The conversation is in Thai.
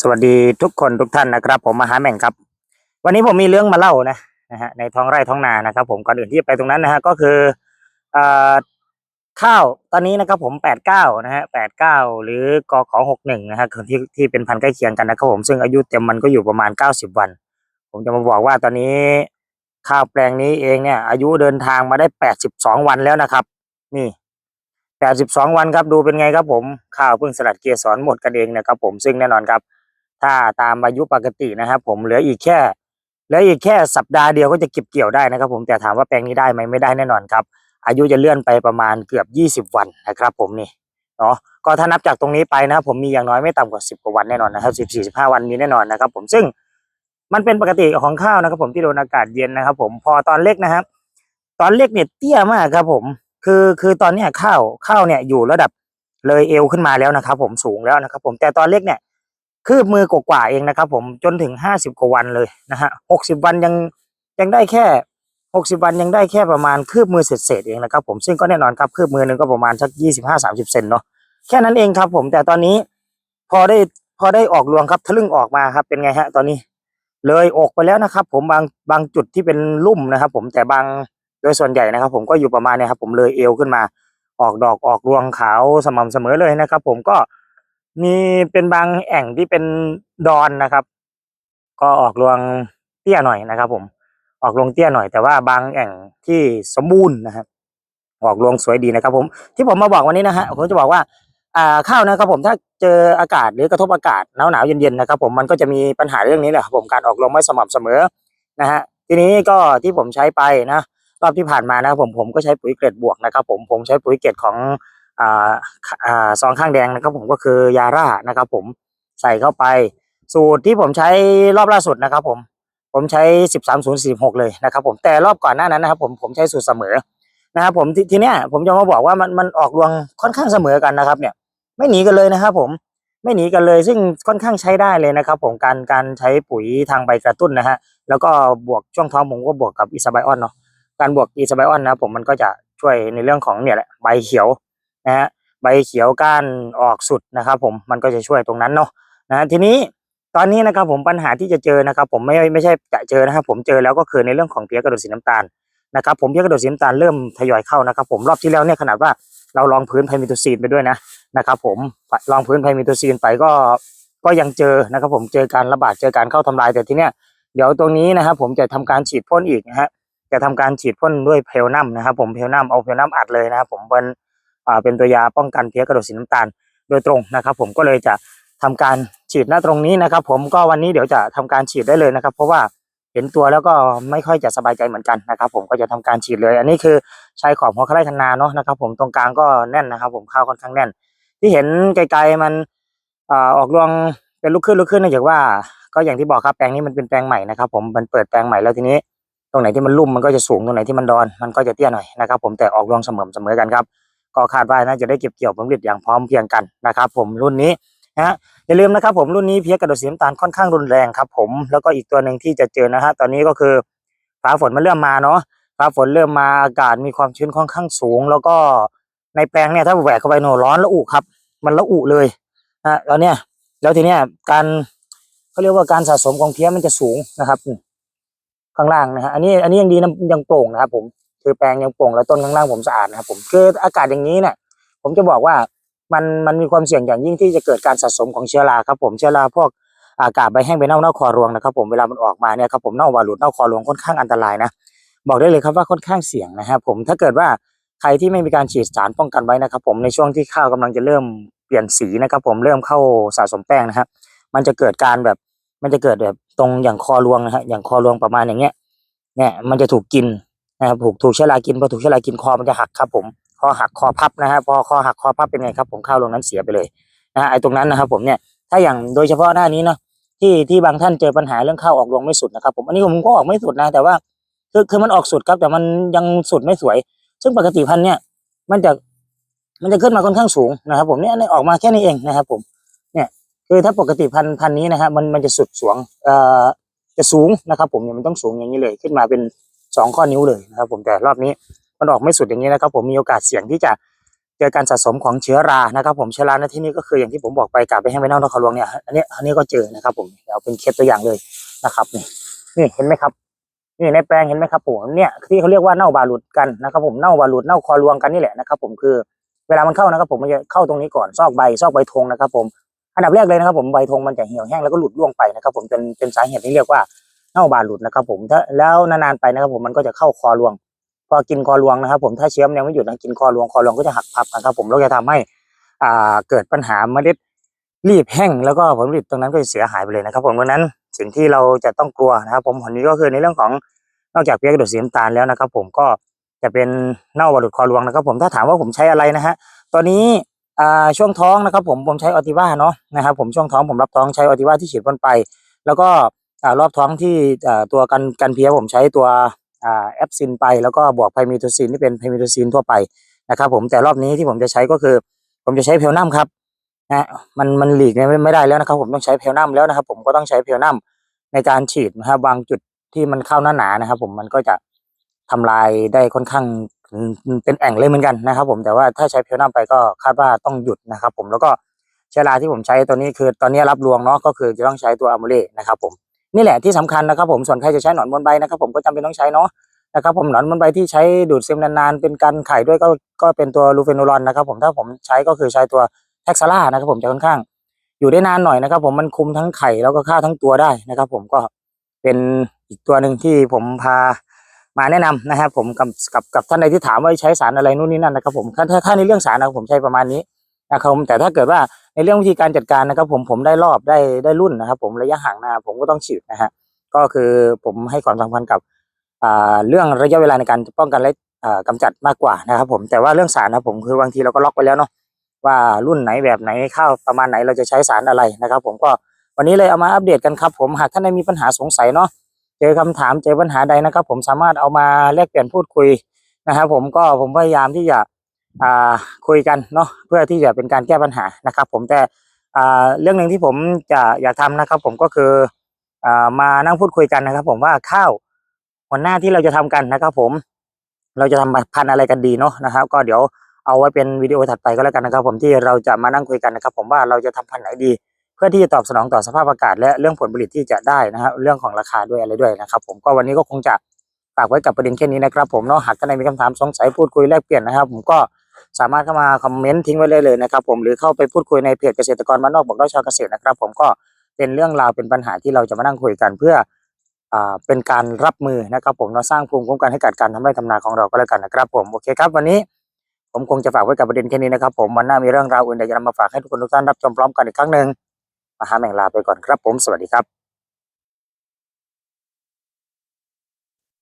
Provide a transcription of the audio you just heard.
สวัสดีทุกคนทุกท่านนะครับ ผมมหาแม่งครับ วันนี้ผมมีเรื่องมาเล่านะนะฮะในท้องไร่ท้องนานะครับ ผมก่อนอื่นที่จะไปตรงนั้นนะฮะก็คือเอ่อข้าวตอนนี้นะครับผมแปดเก้านะฮะแปดเก้าหรือกขหกหนึ่งนะฮะที่ที่เป็นพันธุ์ใกล้เคียงกันนะครับผมซึ่งอายุเต็มมันก็อยู่ประมาณเก้าสิบวัน ผมจะมาบอกว่าตอนนี้ข้าวแปลงนี้เองเนี่ย อายุเดินทางมาได้แปดสิบสองวันแล้วนะครับ นี่แปดสิบสองวันครับดูเป็นไงครับผมข้าวเพิ่งสลัดเกสรหมดกันเองนะครับผมซึ่งแน่นอนครับ ถ้าตามอายุปกตินะครับ ผมเหลืออีกแค่เหลืออีกแค่สัปดาห์เดียวก็จะเก็บเกี่ยวได้นะครับ ผมแต่ถามว่าแปลงนี้ได้ไหมไม่ได้แน่นอนครับ อายุจะเลื่อนไปประมาณเกือบยี่สิบวันนะครับ ผมนี่เนาะก็ถ้านับจากตรงนี้ไปนะครับผมมีอย่างน้อยไม่ต่ำกว่าสิบกว่าวันแน่นอนนะครับสิบสี่สิบห้าวันมีแน่นอนนะครับ ผมซึ่งมันเป็นปกติของข้าวนะครับ ผมที่โดนอากาศเย็นนะครับ ผมพอตอนเล็กนะครับ ตอนเล็กเนี่ยเตี้ยมากครับ ผมคือคือตอนเนี้ยข้าวข้าวเนี่ยอยู่ระดับเลยเอวขึ้นมาแล้วนะครับ ผมสูงแล้วนะครับ ผมแต่ตอนเล็กเนี่ย คืบมือกว่าเองนะครับ ผมจนถึงห้าสิบกว่าวันเลยนะฮะหกสิบวันยังยังได้แค่หกสิบวันยังได้แค่ประมาณคืบมือเศษๆเองนะครับ ผมซึ่งก็แน่นอนครับคืบมือหนึ่งก็ประมาณสักยี่สิบห้าสามสิบเซนเนาะแค่นั้นเองครับ ผมแต่ตอนนี้พอได้พอได้ออกรวงครับทะลึ่งออกมาครับเป็นไงฮะ ตอนนี้ เลยออกไปแล้วนะครับ ผมบางบางจุดที่เป็นลุ่มนะครับ ผมแต่บางโดยส่วนใหญ่นะครับ ผมก็อยู่ประมาณเนี้ครับ ผมเลยเอวขึ้นมา ออกดอกออกรวงขาวสม่ำเสมอเลยนะครับ ผมก็ มีเป็นบางแอ่งที่เป็นดอนนะครับ ก็ออกรวงเตี้ยหน่อยนะครับ ผม ออกรวงเตี้ยหน่อย แต่ว่าบางแอ่งที่สมบูรณ์นะครับออกรวงสวยดีนะครับ ผมที่ผมมาบอกวันนี้นะฮะผมจะบอกว่าอ่าข้าวนะครับ ผมถ้าเจออากาศหรือกระทบอากาศหนาวหนาวเย็นๆนะครับ ผมมันก็จะมีปัญหาเรื่องนี้แหละครับผมการออกรวงไม่สม่ำเสมอนะฮะทีนี้ก็ที่ผมใช้ไปนะรอบที่ผ่านมานะครับผมผมก็ใช้ปุ๋ยเกรดบวกนะครับ ผมผมใช้ปุ๋ยเกรดของ อ่าอ่าซองข้างแดงนะครับผมก็คือยาร่านะครับ ผมใส่เข้าไป สูตรที่ผมใช้รอบล่าสุดนะครับ ผมผมใช้สิบสามศูนย์สี่หกเลยนะครับ ผมแต่รอบก่อนหน้านั้นนะครับ ผมผมใช้สูตรเสมอนะครับ ผมทีทีเนี้ยผมจะมาบอกว่ามันมันออกรวงค่อนข้างเสมอกันนะครับ เนี่ย ไม่หนีกันเลยนะครับ ผมไม่หนีกันเลย ซึ่งค่อนข้างใช้ได้เลยนะครับ ผมการการใช้ปุ๋ยทางใบกระตุ้นนะฮะแล้วก็บวกช่วงท้องผมก็บวกกับอิสไบออนเนาะการบวกอิสไบออนนะผมมันก็จะช่วยในเรื่องของเนี่ยแหละใบเขียว นะฮะใบเขียวก้านออกสุดนะครับ ผมมันก็จะช่วยตรงนั้นเนาะนะทีนี้ตอนนี้นะครับผมปัญหาที่จะเจอนะครับ ผมไม่ไม่ใช่จะเจอนะครับ ผมเจอแล้วก็คือในเรื่องของเพี้ยกระโดดสีน้ำตาลนะครับ ผมเพี้ยกระโดดสีน้ำตาลเริ่มทยอยเข้านะครับ ผมรอบที่แล้วเนี่ยขนาดว่าเราลองพื้นไพมิโตซีนไปด้วยนะนะครับ ผมลองพื้นไพมิโตซีนไปก็ก็ยังเจอนะครับ ผมเจอการระบาดเจอการเข้าทำลายแต่ทีเนี้ยเดี๋ยวตรงนี้นะครับ ผมจะทำการฉีดพ่นอีกนะฮะจะทำการฉีดพ่นด้วยเพลนัมนะครับ ผมเพลนัมเอาเพลนัมอัดเลยนะครับผมเป็น เป็นตัวยาป้องกันเพี้ยกระโดดสีน้ำตาลโดยตรงนะครับ ผมก็เลยจะทำการฉีดหน้าตรงนี้นะครับ ผมก็วันนี้เดี๋ยวจะทำการฉีดได้เลยนะครับ เพราะว่าเห็นตัวแล้วก็ไม่ค่อยจะสบายใจเหมือนกันนะครับ ผมก็จะทำการฉีดเลย อันนี้คือชายขอบหัวไร่คันนาเนาะนะครับ ผมตรงกลางก็แน่นนะครับ ผมข้าวค่อนข้างแน่น ที่เห็นไกลๆมันอออกรวงเป็นลูกขึ้นลูกขึ้นเนื่องจากว่า ก็อย่างที่บอกครับแปลงนี้มันเป็นแปลงใหม่นะครับ ผมมันเปิดแปลงใหม่แล้วทีนี้ ตรงไหนที่มันลุ่มมันก็จะสูงตรงไหนที่มันดอนมันก็จะเตี้ยหน่อยนะครับ ผมแต่ออกรวงเสมอเสมอกันครับ ก็คาดว่าน่าจะได้เก็บเกี่ยวผลผลิตอย่างพร้อมเพียงกันนะครับ ผมรุ่นนี้นะฮะอย่าลืมนะครับผมรุ่นนี้เพี้ยกระโดดสีน้ำตาลค่อนข้างรุนแรงครับ ผมแล้วก็อีกตัวหนึ่งที่จะเจอนะฮะตอนนี้ก็คือฟ้าฝนมันเริ่มมาเนาะฟ้าฝนเริ่มมาอากาศมีความชื้นค่อนข้างสูง แล้วก็ในแปลงเนี่ยถ้าแหวกเข้าไปโนร้อนละอุครับ มันละอุเลยนะตอนเนี้ยแล้วทีเนี้ยการเขาเรียกว่าการสะสมของเพี้ยมันจะสูงนะครับ ข้างล่างนะฮะอันนี้อันนี้ยังดีนะยังโปร่งนะครับผม คือแปลงยังโปร่งแล้วต้นข้างล่างผมสะอาดนะครับผมคืออากาศอย่างนี้เนี่ยผมจะบอกว่ามันมันมีความเสี่ยงอย่างยิ่งที่จะเกิดการสะสมของเชื้อราครับผมเชื้อราพวกอากาศใบแห้งใบเน่าเน่าคอรวงนะครับผมเวลามันออกมาเนี่ยครับผมเน่าหวาหลุดเน่าคอรวงค่อนข้างอันตรายนะบอกได้เลยครับว่าค่อนข้างเสี่ยงนะครับผมถ้าเกิดว่าใครที่ไม่มีการฉีดสารป้องกันไว้นะครับผมในช่วงที่ข้าวกำลังจะเริ่มเปลี่ยนสีนะครับผมเริ่มเข้าสะสมแป้งนะครับมันจะเกิดการแบบมันจะเกิดแบบตรงอย่างคอรวงนะฮะอย่างคอรวงประมาณอย่างเงี้ยเนี่ยมันจะถูกกิน นะครับถูกถูกเชื้อรากินพอถูกเชื้อรากินคอมันจะหักครับ ผมคอหักคอพับนะฮะพอคอหักคอพับเป็นไงครับ ผมข้าวลงนั้นเสียไปเลยนะฮะไอ้ตรงนั้นนะครับ ผมเนี่ยถ้าอย่างโดยเฉพาะหน้านี้เนาะที่ที่บางท่านเจอปัญหาเรื่องข้าวออกรวงไม่สุดนะครับ ผมอันนี้ผมก็ออกไม่สุดนะ แต่ว่าคือคือมันออกสุดครับแต่มันยังสุดไม่สวย ซึ่งปกติพันธุ์เนี่ย มันจะมันจะขึ้นมาค่อนข้างสูงนะครับ ผมเนี่ยออกมาแค่นี้เองนะครับ ผม เนี่ย คือถ้าปกติพันธุ์พันธุ์นี้นะฮะมันมันจะสุดสวงเอ่อจะสูงนะครับ ผมเนี่ยมันต้องสูงอย่างนี้เลย ขึ้นมาเป็น สองข้อนิ้วเลยนะครับ ผมแต่รอบนี้มันออกไม่สุดอย่างนี้นะครับ ผมมีโอกาสเสี่ยงที่จะเจอการสะสมของเชื้อรานะครับ ผมเชื้อราในที่นี้ก็คืออย่างที่ผมบอกไปกาบไปให้ไม่เน่านครหลวงเนี่ยอันนี้อันนี้ก็เจอนะครับ ผมเดี๋ยวเอาเป็นเคสตัวอย่างเลยนะครับนี่นี่เห็นไหมครับนี่ในแปลงเห็นไหมครับผมเนี่ยที่เขาเรียกว่าเน่าบาหลุดกันนะครับผมเน่าบาหลุดเน่าคอรวงกันนี่แหละนะครับ ผมคือเวลามันเข้านะครับ ผมมันจะเข้าตรงนี้ก่อนซอกใบซอกใบธงนะครับ ผมอันดับแรกเลยนะครับ ผมใบธงมันจะเหี่ยวแห้งแล้วก็หลุดร่วงไปนะครับ ผมจนเป็นสาเหตุที่เรียกว่า เน่าบาดหลุดนะครับ ผมถ้าแล้วนานๆไปนะครับ ผมมันก็จะเข้าคอรวง พอกินคอรวงนะครับ ผมถ้าเชื้อมันยังไม่หยุดนะกินคอรวงคอรวงก็จะหักพับนะครับ ผมแล้วจะทำให้อ่าเกิดปัญหาเมล็ดรีบแห้งแล้วก็ผลผลิตตรงนั้นก็จะเสียหายไปเลยนะครับ ผมดังนั้นสิ่งที่เราจะต้องกลัวนะครับ ผมผลนี้ก็คือในเรื่องของนอกจากเพี้ยกระโดดสีน้ำตาลแล้วนะครับ ผมก็จะเป็นเน่าบาดหลุดคอรวงนะครับ ผมถ้าถามว่าผมใช้อะไรนะฮะตอนนี้อ่าช่วงท้องนะครับ ผมผมใช้ออติว่าเนาะนะครับ ผมช่วงท้องผมรับท้องใช้ออติว่าที่ฉีดพ่นไป แล้วก็ รอบท้องที่ตัวกันกันเพี้ยผมใช้ตัวแอปซินไปแล้วก็บวกไพมิโทซินที่เป็นไพมิโทซินทั่วไปนะครับผมแต่รอบนี้ที่ผมจะใช้ก็คือ ผมจะใช้เพลนัมครับนะมันมันหลีกไม่ไม่ได้แล้วนะครับ ผมต้องใช้เพลนัมแล้วนะครับ ผมก็ต้องใช้เพลนัมในการฉีดนะครับบางจุดที่มันเข้าหน้าหนานะครับ ผมมันก็จะทำลายได้ค่อนข้างเป็นแอ่งเลยเหมือนกันนะครับ ผมแต่ว่าถ้าใช้เพลนัมไปก็คาดว่าต้องหยุดนะครับ ผมแล้วก็เชื้อราที่ผมใช้ตัวนี้คือตอนนี้รับรวงเนาะก็คือจะต้องใช้ตัวอะมูเล่นะครับผม นี่แหละที่สำคัญนะครับผมส่วนใครจะใช้หนอนบนใบนะครับผมก็จำเป็นต้องใช้เนาะนะครับผมหนอนบนใบที่ใช้ดูดซึมนานๆเป็นการไข่ด้วยก็ก็เป็นตัวลูเฟนูรอนนะครับผมถ้าผมใช้ก็คือใช้ตัวแท็กซาร่านะครับผมจะค่อนข้าง อยู่ได้นานหน่อยนะครับผมมันคุมทั้งไข่แล้วก็ฆ่าทั้งตัวได้นะครับผมก็เป็นอีกตัวหนึ่งที่ผมพามาแนะนำนะครับผมกับกับกับท่านใดที่ถามว่าใช้สารอะไรนู่นนี่นั่นนะครับผมถ้าถ้าในเรื่องสารนะครับผมใช้ประมาณนี้นะครับผมแต่ถ้าเกิดว่า ในเรื่องวิธีการจัดการนะครับ ผมผมได้รอบได้ได้รุ่นนะครับ ผมระยะห่างนาผมก็ต้องฉีดนะฮะก็คือผมให้ความสำคัญกับเรื่องระยะเวลาในการป้องกันและอ่ากำจัดมากกว่านะครับ ผมแต่ว่าเรื่องสารนะผมคือบางทีเราก็ล็อกไว้แล้วเนาะว่ารุ่นไหนแบบไหนเข้าประมาณไหนเราจะใช้สารอะไรนะครับ ผมก็วันนี้เลยเอามาอัปเดตกันครับผมหากท่านใดมีปัญหาสงสัยเนาะเจอคำถามเจอปัญหาใดนะครับ ผมสามารถเอามาแลกเปลี่ยนพูดคุยนะครับ ผมก็ผมพยายามที่จะ คุยกันเนาะเพื่อที่จะเป็นการแก้ปัญหานะครับ ผมแต่เรื่องหนึ่งที่ผมจะอยากทำนะครับ ผมก็คืออมานั่งพูดคุยกันนะครับ ผมว่าข้าวหัวหน้าที่เราจะทำกันนะครับ ผมเราจะทำพันธุ์อะไรกันดีเนาะนะครับ ก็เดี๋ยวเอาไว้เป็นวิดีโอถัดไปก็แล้วกันนะครับ ผมที่เราจะมานั่งคุยกันนะครับ ผมว่าเราจะทำพันธุ์ไหนดี เพื่อที่จะตอบสนองต่อสภาพอากาศ และเรื่องผลผลิตที่จะได้นะครับเรื่องของราคาด้วยอะไรด้วยนะครับ ผมก็วันนี้ก็คงจะฝากไว้กับประเด็นแค่นี้นะครับ ผมเนาะหากท่านใดมีคำถามสงสัยพูดคุยแลกเปลี่ยนนะครับ ผมก็ สามารถเข้ามาคอมเมนต์ทิ้งไว้เลยเลยนะครับ ผมหรือเข้าไปพูดคุยในเพจเกษตรกรบ้านนอกบอกเล่าชาวเกษตรนะครับ ผมก็เป็นเรื่องราวเป็นปัญหาที่เราจะมานั่งคุยกันเพื่ออ่าเป็นการรับมือนะครับ ผมเราสร้างภูมิคุ้มกันให้กับการทำไร่ทำนาของเราก็แล้วกันนะครับ ผมโอเคครับวันนี้ผมคงจะฝากไว้กับประเด็นแค่นี้นะครับ ผมวันหน้ามีเรื่องราวอื่นเดี๋ยวจะนำมาฝากให้ทุกคนทุกท่านรับชมพร้อมกันอีกครั้งหนึ่งมาหาแมงลาไปก่อนครับ ผมสวัสดีครับ